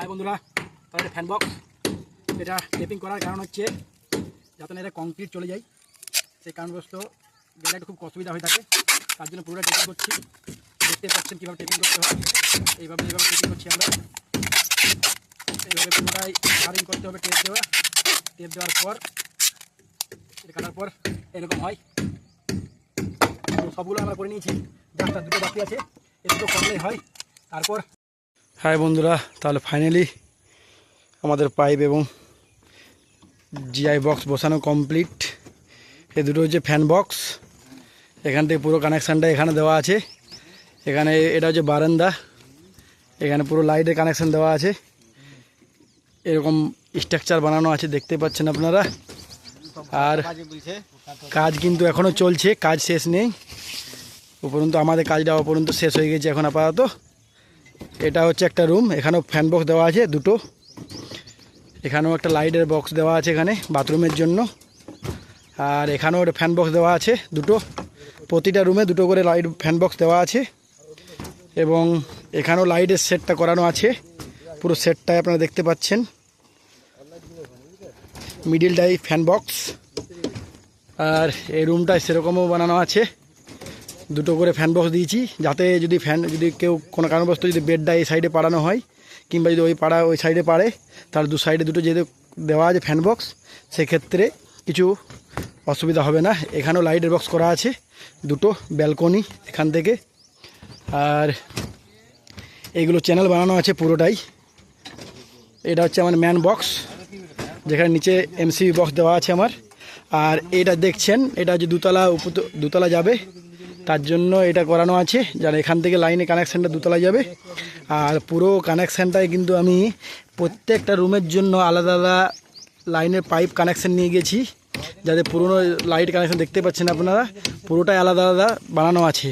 High বন্ধুরা, তাহলে fan box এটা টেপিং করার কারণ হচ্ছে যাতে না এটা কংক্রিট চলে যায়। সেই কারণগ্রস্ত গেলে খুব অসুবিধা হয়ে থাকে। তার জন্য পুরোটা টেপিং করছি। দেখতে পাচ্ছেন কীভাবে টেপিং করতে হয়। এইভাবে এইভাবে টেপিং করছি আমরা। এইভাবে পুরোটাই কারিং করতে হবে টেপ দেওয়া। টেপ দেওয়ার পর এটা কাটার পর এরকম হয়। সবগুলো আমরা করে নিয়েছি। আর দুটো বাকি আছে, এ দুটো করলেই হয়। তারপর হাই বন্ধুরা, তাহলে ফাইনালি আমাদের পাইপ এবং জিআই বক্স বসানো কমপ্লিট এ দুটো হচ্ছে ফ্যান বক্স এখান থেকে পুরো কানেকশানটা এখানে দেওয়া আছে। এখানে এটা হচ্ছে বারান্দা। এখানে পুরো লাইটের কানেকশান দেওয়া আছে। এরকম স্ট্রাকচার বানানো আছে, দেখতে পাচ্ছেন আপনারা। আর কাজ কিন্তু এখনও চলছে, কাজ শেষ নেই। উপরন্তু আমাদের কাজটা অপরন্ত শেষ হয়ে গেছে এখন আপাতত। এটা হচ্ছে একটা রুম, এখানেও ফ্যান বক্স দেওয়া আছে দুটো। এখানেও একটা লাইটের বক্স দেওয়া আছে এখানে, বাথরুমের জন্য। আর এখানেও একটা ফ্যান বক্স দেওয়া আছে দুটো। প্রতিটা রুমে দুটো করে লাইট ফ্যান বক্স দেওয়া আছে। এবং এখানেও লাইটের সেটটা করানো আছে। পুরো সেটটাই আপনারা দেখতে পাচ্ছেন। মিডিলটাই ফ্যান বক্স আর এই রুমটায় সেরকমও বানানো আছে। দুটো করে ফ্যান বক্স দিয়েছি। যাতে যদি ফ্যান যদি কেউ কোনো কারণবশত যদি বেডটা এই সাইডে পাড়ানো হয়, কিংবা যদি ওই পাড়া ওই সাইডে পাড়ে, তার দু সাইডে দুটো যেহেতু দেওয়া আছে ফ্যান বক্স সেক্ষেত্রে কিছু অসুবিধা হবে না। এখানেও লাইটের বক্স করা আছে, দুটো ব্যালকনি এখান থেকে। আর এইগুলো চ্যানেল বানানো আছে পুরোটাই। এটা হচ্ছে আমার ম্যান বক্স যেখানে নিচে এমসিবি বক্স দেওয়া আছে আমার। আর এটা দেখছেন, এটা হচ্ছে দুতলা উপ দুতলা যাবে। তার জন্য এটা করানো আছে, যার এখান থেকে লাইনে কানেকশানটা দুতলা যাবে। আর পুরো কানেকশানটায় কিন্তু আমি প্রত্যেকটা রুমের জন্য আলাদা আলাদা লাইনের পাইপ কানেকশান নিয়ে গেছি, যাতে পুরনো লাইট কানেকশান দেখতে পাচ্ছেন আপনারা। পুরোটাই আলাদা আলাদা বানানো আছে।